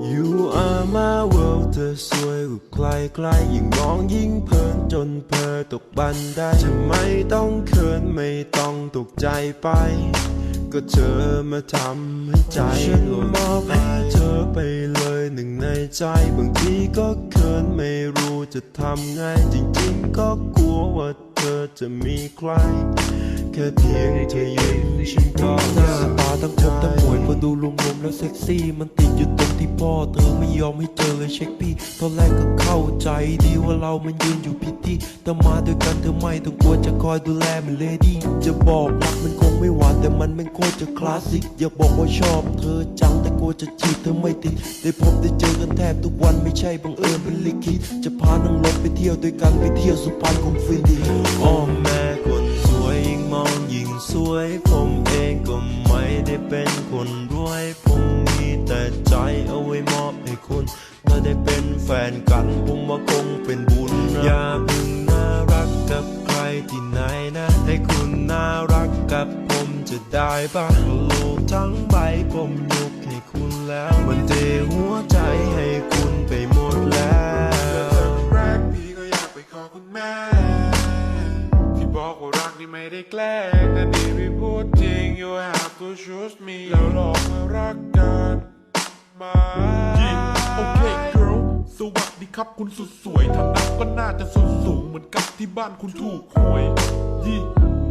You are my world เธอสวยกว่าใครใครยิ่งมองยิ่งเพลินจนเพอตกบันไดจะไม่ต้องเขินไม่ต้องตกใจไป ก็เธอมาทำให้ใจฉันมอบให้เธอไปเลยหนึ่งในใจ บางทีก็เขินไม่รู้จะทำไง จริงๆก็กลัวว่าเธอจะมีใคร แค่เพียงเธอยิ้มฉันก็หน้าตาทั้งคมทั้งหมวยพอดูรวมๆแล้วเซ็กซี่ มันติดอยู่ตรงที่พ่อเธอไม่ยอมให้เจอเลยเช็คพี่ตอนแรกก็เข้าใจดีว่าเรามันยืนอยู่ผิดที่แต่มาด้วยกันเธอไม่ต้องกลัวจะคอยดูแลเหมือนเลดี้จะบอกรักมันคงไม่หวานแต่มันเป็นโคตรจะคลาสสิกอย่าบอกว่าชอบเธอจังแต่กลัวจะจีบเธอไม่ติดได้พบได้เจอกันแทบทุกวันไม่ใช่บังเอิญเป็นลิขิตจะพานั่งรถไปเที่ยวด้วยกันไปเที่ยวสุพรรณคงฟินดีอ้อแม่ วย ผมเองก็ไม่ได้เป็นคนรวย ผมมีแต่ใจเอาไว้มอบให้คุณถ้าได้เป็นแฟนกันผมว่าคงเป็นบุญนะอย่าเพิ่งน่ารักกับใครที่ไหนนะ ให้คุณน่ารักกับผมจะได้ปะโลกทั้งใบผมยกให้คุณแล้ว มันเทหัวใจให้คุณไปหมดแล้วแรกพี่ก็อยากไปขอคุณแม่ที่บอกว่ารัก นี่ไม่ได้แกล้งแต่นี่พี่พูดจริง you have to choose me แล้วลองมารักกันมา โอเค girl สวัสดีครับคุณสุดสวยทางนั้นก็น่าจะสุดสูงเหมือนกับที่บ้านคุณถูกหวยยี่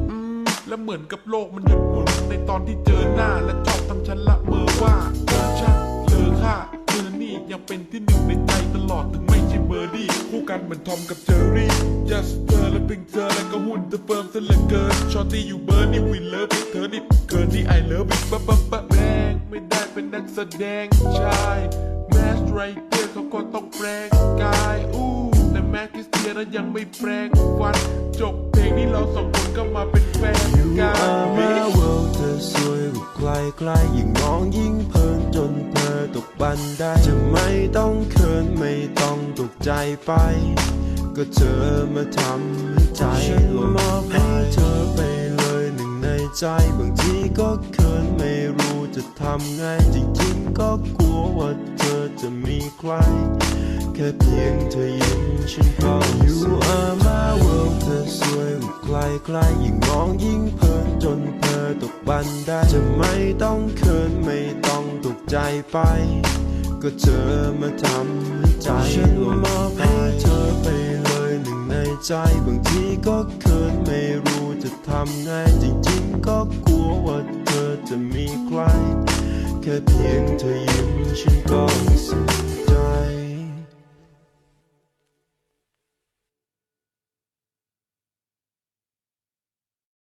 อืมและเหมือนกับโลกมันหยุดหมุนในตอนที่เจอหน้าและชอบทำฉันละเมอว่าเธอชักเลอค่าเธอนี่ยังเป็นที่หนึ่งในใจตลอดถึง เบอร์ดี้คู่กันเหมือนทอมกับเจอรี่ just เธอและเพียงเธอและก็หุ่นเธอเฟิร์มซะเหลือเกินชอตตี้อยู่เบอร์นี่วินเลิฟเธอนี่เกินที่ไอเลิฟอีกปะปะปะแรงไม่ได้เป็นนักแสดงชายแมสไรเดอร์เขาก็ต้องแปลงกายอู้แต่แมสคริสเตียนนั้นยังไม่แปลงฟันจบเพลงนี้เราสองคนก็มาเป็นแฟน You กัน are my world เธอสวยกว่าใครใครยิ่งมองยิ่งันไดจะไม่ต้องเขินไม่ต้องตกใจไป ก็เธอมาทำให้ใจฉันมอบให้เธอไปเลยหนึ่งในใจ บางทีก็เขินไม่รู้จะทำไงจริงๆก็กลัวว่าเธอจะมีใคร แค่เพียงเธอยิ้มฉันก็ You are my world เธอสวยกว่าใครใครยิ่งมองยิ่งเพลินจนเพลอตกบันไดจะไม่ต้องเขินไม่ต้องตกใจไป ก็เธอมาทำให้ใจฉันมอบให้เธอไปเลยหนึ่งในใจ บางทีก็เคินไม่รู้จะทำไงจริงๆ ก็กลัวว่าเธอจะมีใคร แค่เพียงเธอยิ้มฉันก็